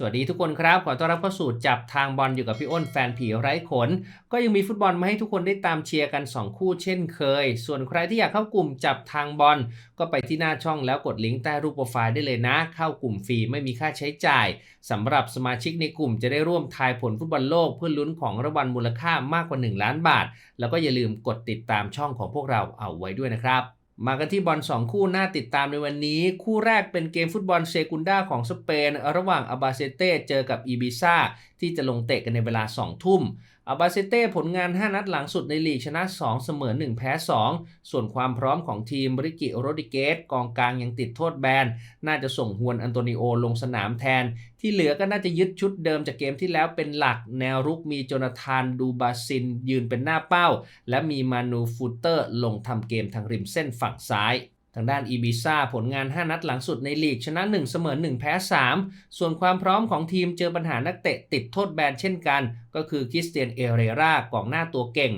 สวัสดีทุกคนครับ ขอต้อนรับเข้าสู่จับทางบอลอยู่กับพี่อ้นแฟนผีไร้ขน ก็ยังมีฟุตบอลมาให้ทุกคนได้ตามเชียร์กัน 2 คู่เช่นเคย ส่วนใครที่อยากเข้ากลุ่มจับทางบอล ก็ไปที่หน้าช่องแล้วกดลิงก์ใต้รูปโปรไฟล์ได้เลยนะ เข้ากลุ่มฟรีไม่มีค่าใช้จ่ายสำหรับสมาชิกในกลุ่มจะได้ร่วมทายผลฟุตบอลโลกเพื่อลุ้นของรางวัลมูลค่ามากกว่า 1 ล้านบาท แล้วก็อย่าลืมกดติดตามช่องของพวกเราเอาไว้ด้วยนะครับ มากันที่บอล2 คู่น่าติดตามในวันนี้ คู่แรกเป็นเกมฟุตบอลเซกุนดาของสเปน ระหว่างอาบาเซเต้เจอกับอีบิซ่าที่จะลงเตะกันในเวลา 2 ทุ่ม อาบาเซเต้ผลงาน 5 นัดหลังสุดในลีกชนะ 2 เสมอ 1 แพ้ 2 ส่วนความพร้อมของทีมบริกิโรดิเกสกองกลางยังติดโทษแบน น่าจะส่งฮวนอันโตนิโอลงสนามแทน ที่เหลือก็น่าจะยึดชุดเดิมจากเกมที่แล้วเป็นหลักแนวรุกมีโจนาธานดูบาซินยืนเป็นหน้าเป้า และมีมานูฟูเตอร์ลงทำเกมทางริมเส้นฝั่งซ้าย ทางด้านอีบิซ่าผลงาน 5 นัดหลังสุดในลีก ชนะ 1 เสมอ 1 แพ้ 3 ส่วนความพร้อมของทีมเจอปัญหานักเตะติดโทษแบนเช่นกัน ก็คือคริสเตียนเอเรรากองหน้าตัวเก่ง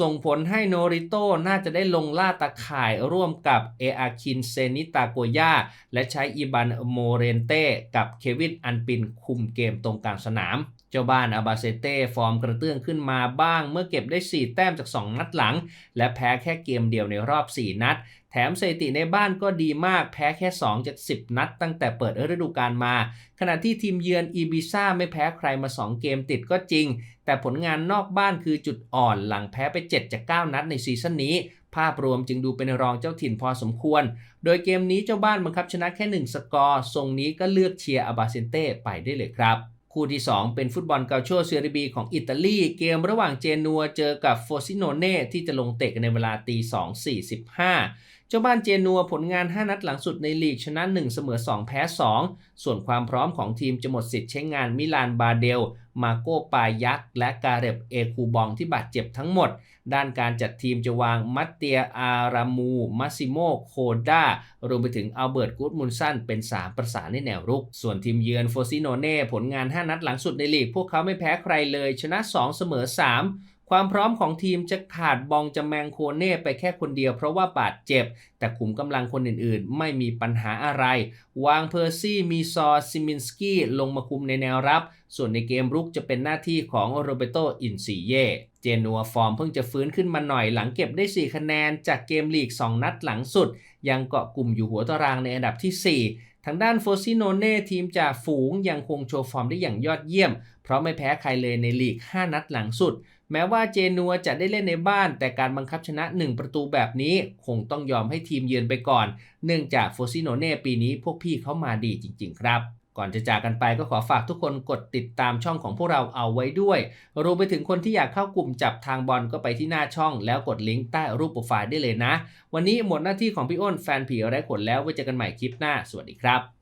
ส่งผลให้โนริโตน่าจะได้ลงล่าตะข่ายร่วมกับเออาคินเซนิตาโกย่าและใช้อีบันโมเรนเต้กับเควินอันปินคุมเกมตรงกลางสนาม จ้าบ้านอาบาเซเต้ฟอร์มกระเตื้องขึ้นมาบ้าง เมื่อเก็บได้ 4 แต้มจาก 2 นัดหลัง และแพ้แค่เกมเดียวในรอบ 4 นัด แถมสถิติในบ้านก็ดีมากแพ้แค่ 2 จาก 10 นัด ตั้งแต่เปิดฤดูกาลมา ขณะที่ทีมเยือนอีบิซ่าไม่แพ้ใครมา 2 เกมติดก็จริง แต่ผลงานนอกบ้านคือจุดอ่อนหลังแพ้ไป 7 จาก 9 นัดในซีซั่นนี้ภาพรวมจึงดูเป็นรองเจ้าถิ่นพอสมควร โดยเกมนี้เจ้าบ้านบังคับชนะแค่ 1 สกอร์ ทรงนี้ก็เลือกเชียร์อาบาเซนเต้ไปได้เลยครับ คู่ที่ 2 เป็นฟุตบอลเกาโชเซเรบีของอิตาลีเกมระหว่างเจนัวเจอกับโฟซิโนเน่ที่จะลงเตะกันในเวลาตี2 45 เจ้าบ้านเจนัวผลงาน 5 นัดหลังสุดในลีกชนะ 1 เสมอ 2 แพ้ 2 ส่วนความพร้อมของทีมจะหมดสิทธิ์ใช้งานมิลานบาเดล มาโกปายักและกาเรบเอคูบองที่บาดเจ็บทั้งหมด ด้านการจัดทีมจะวางมัตเตียอารามูมัซิโมโคด้ารวมไปถึงอัลเบิร์ตกูดมุนสันเป็น 3 ประสานในแนวรุก ส่วนทีมเยือนโฟซิโนเน่ผลงาน 5 นัดหลังสุดในลีก พวกเขาไม่แพ้ใครเลยชนะ 2 เสมอ 3 ความพร้อมของทีมจะขาดบองจะแมงโคเน่ไปแค่คนเดียวเพราะว่าบาดเจ็บ แต่ขุมกำลังคนอื่นๆ ไม่มีปัญหาอะไร วางเพอร์ซี่มีซอซิมินสกี้ลงมาคุมในแนวรับ ส่วนในเกมรุกจะเป็นหน้าที่ของโรเบโตอินซีเย่เจนัวฟอร์มเพิ่งจะฟื้นขึ้นมาหน่อยหลังเก็บได้ 4 คะแนนจากเกมลีก 2 นัดหลังสุด ยังเกาะกลุ่มอยู่หัวตารางในอันดับที่ 4 ทางด้านโฟซิโนเน่ทีมจากฝูงยังคงโชว์ฟอร์มได้อย่างยอดเยี่ยม เพราะไม่แพ้ใครเลยในลีก 5 นัดหลังสุด แม้ว่าเจนัวจะได้เล่นในบ้าน แต่การบังคับชนะ 1 ประตูแบบนี้ คงต้องยอมให้ทีมเยือนไปก่อน เนื่องจากโฟซิโนเน่ปีนี้พวกพี่เขามาดีจริง ๆ ครับ ก่อนจะจากกันไปก็ขอฝากทุกคนกดติดตามช่องของพวกเราเอาไว้ด้วย รวมไปถึงคนที่อยากเข้ากลุ่มจับทางบอลก็ไปที่หน้าช่อง แล้วกดลิงก์ใต้รูปโปรไฟล์ได้เลยนะ วันนี้หมดหน้าที่ของพี่อ้นแฟนผีไร้ขนแล้วไว้เจอกันใหม่คลิปหน้า สวัสดีครับ